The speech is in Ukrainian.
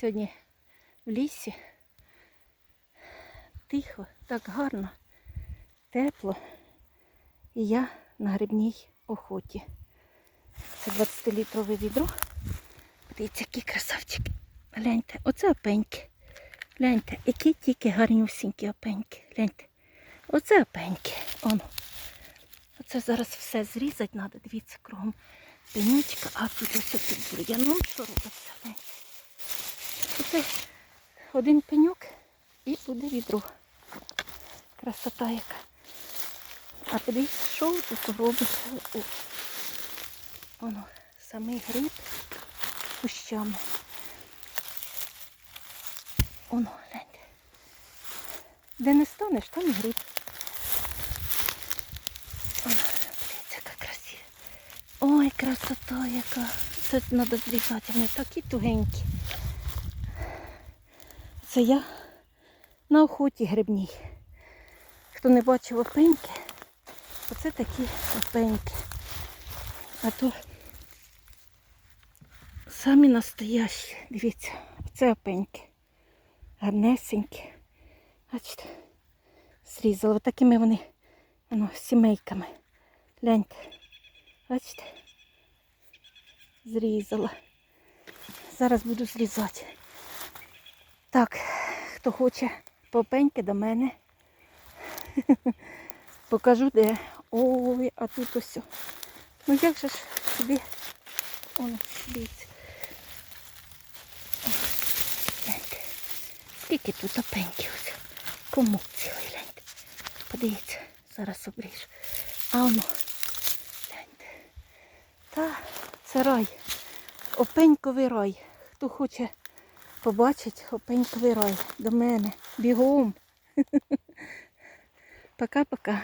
Сьогодні в лісі. Тихо, так гарно, тепло. І я на грибній охоті. Це 20-літрове відро. Дивіться, які красавчики. Гляньте, оце опеньки. Гляньте, які тільки гарнюсінькі опеньки. Гляньте. Оце опеньки. Оно. Оце зараз все зрізати треба. Дивіться, кругом пенючка, а тут ось під бур'яном що робиться. Гляньте. Оце один пеньок і буде відро. Красота яка. А подивіться, що тут робиться. О, Воно, самий гриб кущами. Оно, гляньте. Де не станеш, там і гриб. Оно, дивіться, яка красива. Ой, красота яка. Це треба зрізати, вони такі тугенькі. Це я на охоті грибній. Хто не бачив опеньки, оце такі опеньки. А то самі настоящі. Дивіться, це опеньки. Гарнесенькі. Бачите, зрізали. Ось такими вони воно, сімейками. Гляньте. Бачите? Зрізала. Зараз буду зрізати. Так, хто хоче попеньки до мене. Покажу де. Ой, а тут ось. Ну як же ж. Воно, дивіться. Скільки тут опеньків ось. Кому цілий гляньте. Подивіться, зараз обріжу. А воно. Гляньте. Та це рай. Опеньковий рай. Хто хоче побачити опеньковий рай до мене. Бігом. Пока-пока.